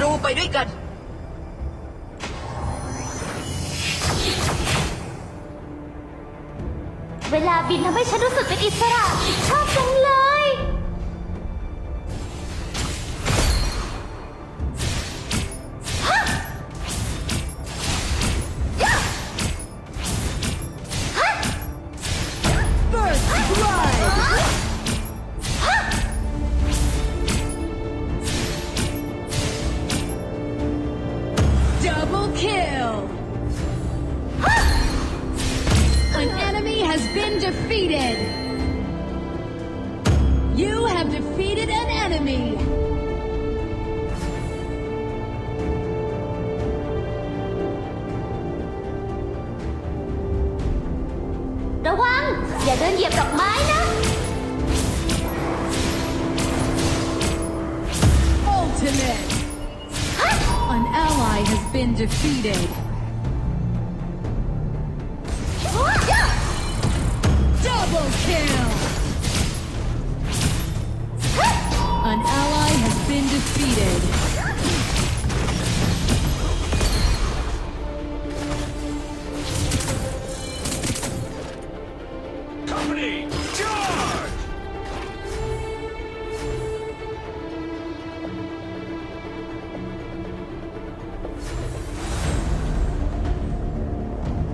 ตรูไปด้วยกัน เวลาบินทำให้ฉันรู้สึกเป็นอิสระ ชอบจังเลย been defeated You have defeated an enemy ระวัง อย่าเดินเหยียบดอกไม้นะ Ultimate An ally has been defeated defeated Company, charge!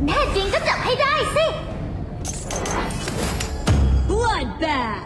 แน่จริงก็จับให้ได้สิ Bloodbath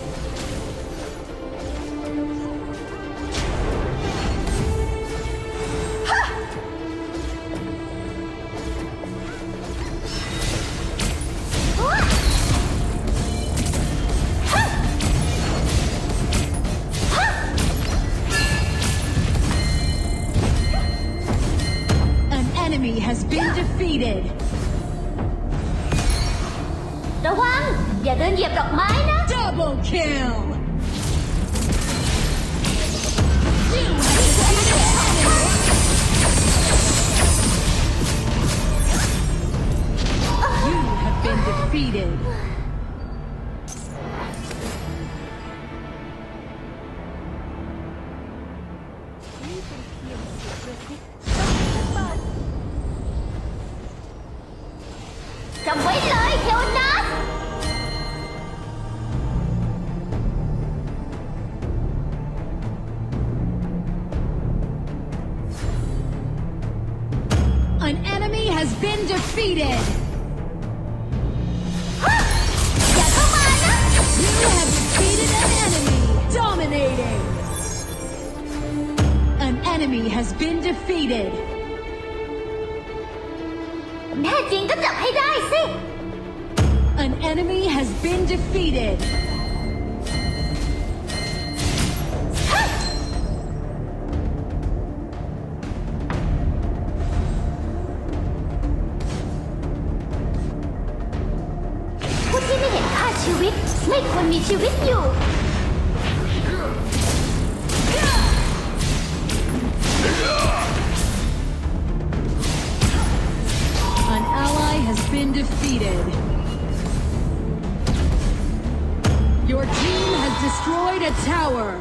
ระวัง อย่าเดินเหยียบดอกไม้นะ Double kill! You have defeated an enemy. You have been defeated. จำไว้เลยเทวนัส า has been defeated. อย่าเข้ามานะ You have defeated an enemy. Dominating. An enemy has been defeated. แน่จริงก็จับให้ได้สิ An enemy has been defeated. take you with you! An ally has been defeated. Your team has destroyed a tower.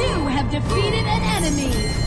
You have defeated an enemy!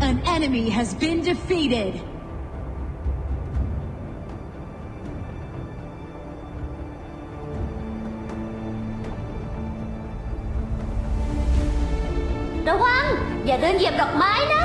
An enemy has been defeated. ระวัง อย่าเดินเหยียบดอกไม้นะ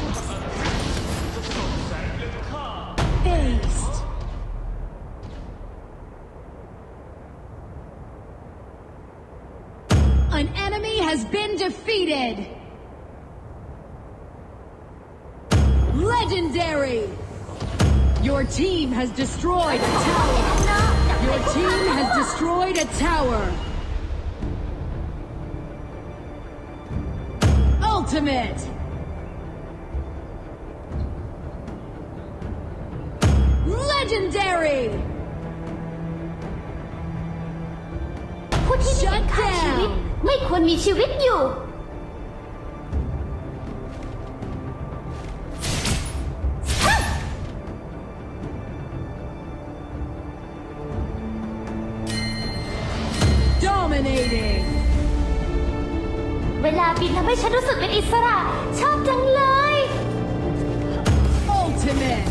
has been defeated! Legendary! Your team has destroyed a tower! Your team has destroyed a tower! Ultimate! Legendary! Shut down! ไม่ควรมีชีวิตอยู่ Dominating! เวลาบินทำให้ฉันรู้สึกเป็นอิสระ ชอบจังเลย Ultimate!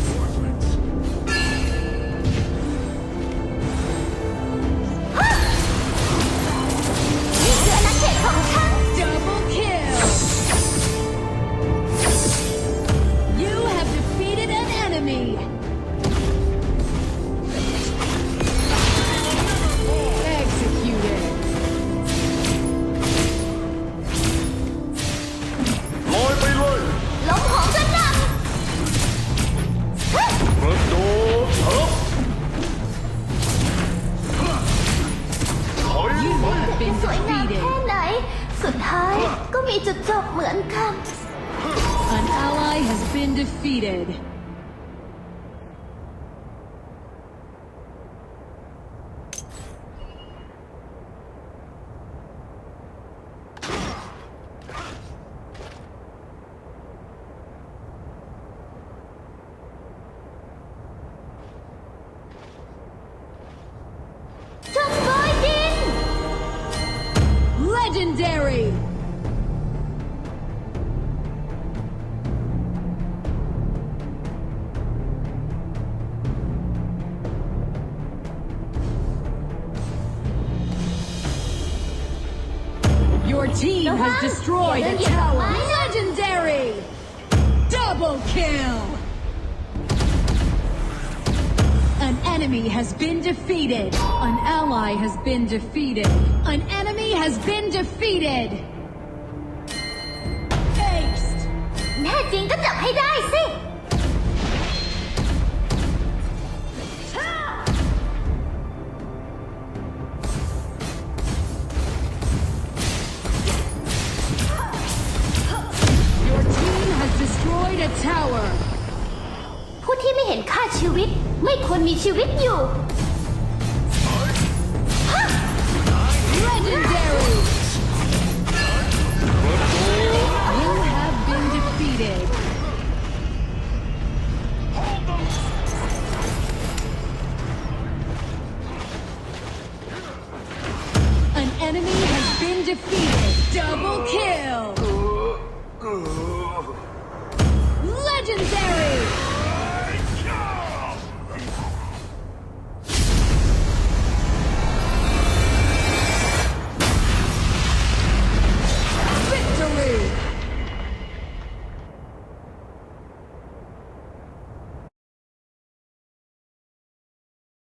Defeated! has destroyed a tower. Legendary! Double kill! An enemy has been defeated. An ally has been defeated. An enemy has been defeated. issue. Legendary! You have been defeated. An enemy has been defeated. Double kill. Legendary!